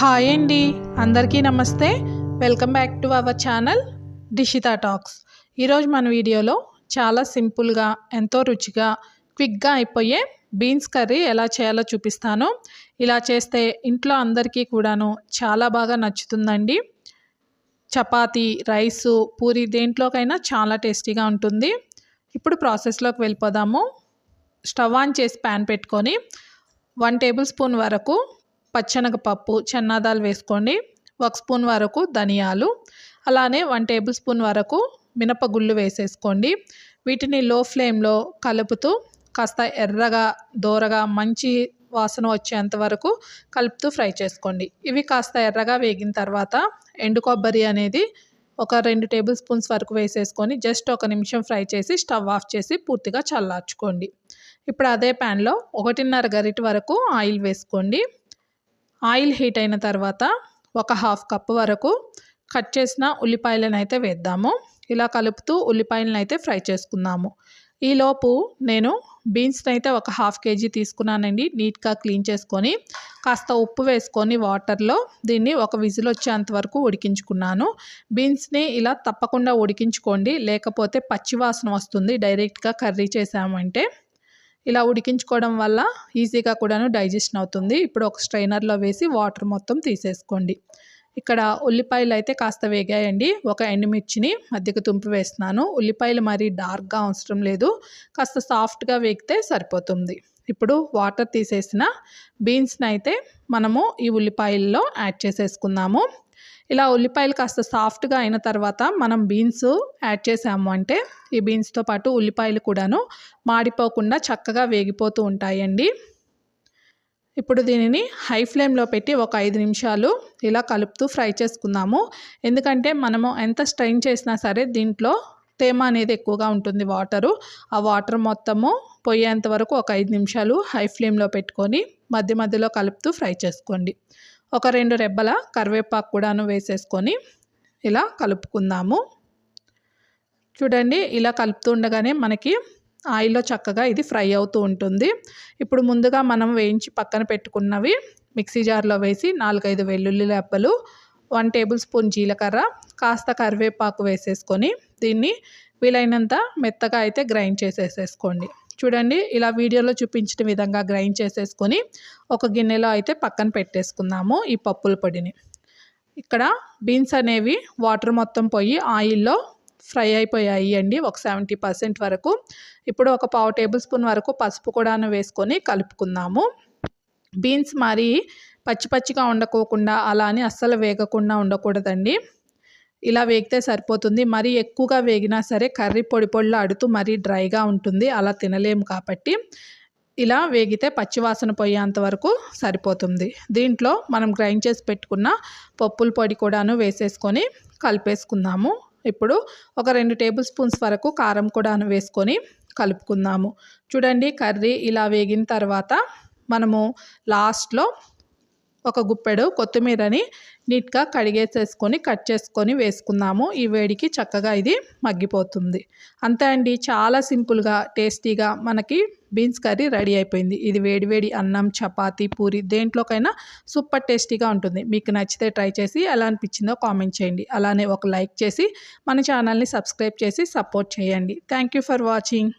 Hi అండి. అందరికీ నమస్తే. Welcome back to our channel Dishita talks. ఈరోజు మన వీడియోలో చాలా సింపుల్గా ఎంతో రుచిగా క్విక్గా అయిపోయే బీన్స్ కర్రీ ఎలా చేయాలో చూపిస్తాను. ఇలా చేస్తే ఇంట్లో అందరికీ కూడాను చాలా బాగా నచ్చుతుందండి. చపాతీ రైసు పూరి దేంట్లోకైనా చాలా టేస్టీగా ఉంటుంది. ఇప్పుడు ప్రాసెస్లోకి వెళ్ళిపోదాము. స్టవ్ ఆన్ చేసి ప్యాన్ పెట్టుకొని వన్ టేబుల్ స్పూన్ వరకు పచ్చనగపప్పు చెన్నాదాలు వేసుకోండి. ఒక స్పూన్ వరకు ధనియాలు అలానే వన్ టేబుల్ స్పూన్ వరకు మినపగుళ్ళు వేసేసుకోండి. వీటిని లో ఫ్లేమ్లో కలుపుతూ కాస్త ఎర్రగా దోరగా మంచి వాసన వచ్చేంత వరకు కలుపుతూ ఫ్రై చేసుకోండి. ఇవి కాస్త ఎర్రగా వేగిన తర్వాత ఎండు కొబ్బరి అనేది ఒక రెండు టేబుల్ స్పూన్స్ వరకు వేసేసుకొని జస్ట్ ఒక నిమిషం ఫ్రై చేసి స్టవ్ ఆఫ్ చేసి పూర్తిగా చల్లార్చుకోండి. ఇప్పుడు అదే ప్యాన్లో ఒకటిన్నర గరిట వరకు ఆయిల్ వేసుకోండి. ఆయిల్ హీట్ అయిన తర్వాత ఒక హాఫ్ కప్ వరకు కట్ చేసిన ఉల్లిపాయలను అయితే వేద్దాము. ఇలా కలుపుతూ ఉల్లిపాయలను అయితే ఫ్రై చేసుకుందాము. ఈలోపు నేను బీన్స్ని అయితే ఒక హాఫ్ కేజీ తీసుకున్నానండి. నీట్గా క్లీన్ చేసుకొని కాస్త ఉప్పు వేసుకొని వాటర్లో దీన్ని ఒక విజిల్ వచ్చేంత వరకు ఉడికించుకున్నాను. బీన్స్ని ఇలా తప్పకుండా ఉడికించుకోండి. లేకపోతే పచ్చివాసన వస్తుంది. డైరెక్ట్గా కర్రీ చేసామంటే. ఇలా ఉడికించుకోవడం వల్ల ఈజీగా కూడాను డైజెషన్ అవుతుంది. ఇప్పుడు ఒక స్ట్రైనర్లో వేసి వాటర్ మొత్తం తీసేసుకోండి. ఇక్కడ ఉల్లిపాయలు అయితే కాస్త వేగాయండి. ఒక ఎండుమిర్చిని మధ్యకు తుంపి వేస్తున్నాను. ఉల్లిపాయలు మరీ డార్క్గా అవసరం లేదు. కాస్త సాఫ్ట్గా వేగితే సరిపోతుంది. ఇప్పుడు వాటర్ తీసేసిన బీన్స్ని అయితే మనము ఈ ఉల్లిపాయల్లో యాడ్ చేసేసుకుందాము. ఇలా ఉల్లిపాయలు కాస్త సాఫ్ట్గా అయిన తర్వాత మనం బీన్స్ యాడ్ చేసాము అంటే ఈ బీన్స్తో పాటు ఉల్లిపాయలు కూడాను మాడిపోకుండా చక్కగా వేగిపోతూ ఉంటాయండి. ఇప్పుడు దీనిని హై ఫ్లేమ్లో పెట్టి ఒక ఐదు నిమిషాలు ఇలా కలుపుతూ ఫ్రై చేసుకుందాము. ఎందుకంటే మనము ఎంత స్ట్రైన్ చేసినా సరే దీంట్లో తేమ అనేది ఎక్కువగా ఉంటుంది వాటరు. ఆ వాటర్ మొత్తము పోయేంత వరకు ఒక ఐదు నిమిషాలు హై ఫ్లేమ్లో పెట్టుకొని మధ్య మధ్యలో కలుపుతూ ఫ్రై చేసుకోండి. ఒక రెండు రెబ్బల కరివేపాకు కూడాను వేసేసుకొని ఇలా కలుపుకుందాము. చూడండి ఇలా కలుపుతూ ఉండగానే మనకి ఆయిల్లో చక్కగా ఇది ఫ్రై అవుతూ ఉంటుంది. ఇప్పుడు ముందుగా మనం వేయించి పక్కన పెట్టుకున్నవి మిక్సీ జార్లో వేసి నాలుగైదు వెల్లుల్లి రెబ్బలు వన్ టేబుల్ స్పూన్ జీలకర్ర కాస్త కరివేపాకు వేసేసుకొని దీన్ని వీలైనంత మెత్తగా అయితే గ్రైండ్ చేసేసేసుకోండి. చూడండి ఇలా వీడియోలో చూపించిన విధంగా గ్రైండ్ చేసేసుకొని ఒక గిన్నెలో అయితే పక్కన పెట్టేసుకుందాము ఈ పప్పుల పొడిని. ఇక్కడ బీన్స్ అనేవి వాటర్ మొత్తం పోయి ఆయిల్లో ఫ్రై అయిపోయాయి అండి ఒక సెవెంటీ పర్సెంట్ వరకు. ఇప్పుడు ఒక పావు టేబుల్ స్పూన్ వరకు పసుపు కూడా వేసుకొని కలుపుకుందాము. బీన్స్ మరి పచ్చి పచ్చిగా ఉండకోకుండా అలా అని అస్సలు వేగకుండా ఉండకూడదండి. ఇలా వేగితే సరిపోతుంది. మరీ ఎక్కువగా వేగినా సరే కర్రీ పొడి పొడిలో అడుతూ మరీ డ్రైగా ఉంటుంది. అలా తినలేము కాబట్టి ఇలా వేగితే పచ్చివాసన పోయేంత వరకు సరిపోతుంది. దీంట్లో మనం గ్రైండ్ చేసి పెట్టుకున్న పప్పుల పొడి కూడాను వేసేసుకొని కలిపేసుకుందాము. ఇప్పుడు ఒక రెండు టేబుల్ స్పూన్స్ వరకు కారం కూడా వేసుకొని కలుపుకుందాము. చూడండి కర్రీ ఇలా వేగిన తర్వాత మనము లాస్ట్లో ఒక గుప్పెడు కొత్తిమీరని నీట్గా కడిగేసేసుకొని కట్ చేసుకొని వేసుకుందాము ఈ వేడికి చక్కగా ఇది మగ్గిపోతుంది. అంతే అండి. చాలా సింపుల్గా టేస్టీగా మనకి బీన్స్ కర్రీ రెడీ అయిపోయింది. ఇది వేడివేడి అన్నం చపాతి పూరి దేంట్లోకైనా సూపర్ టేస్టీగా ఉంటుంది. మీకు నచ్చితే ట్రై చేసి ఎలా అనిపించిందో కామెంట్ చేయండి. అలానే ఒక లైక్ చేసి మన ఛానల్ని సబ్స్క్రైబ్ చేసి సపోర్ట్ చేయండి. Thank you for watching.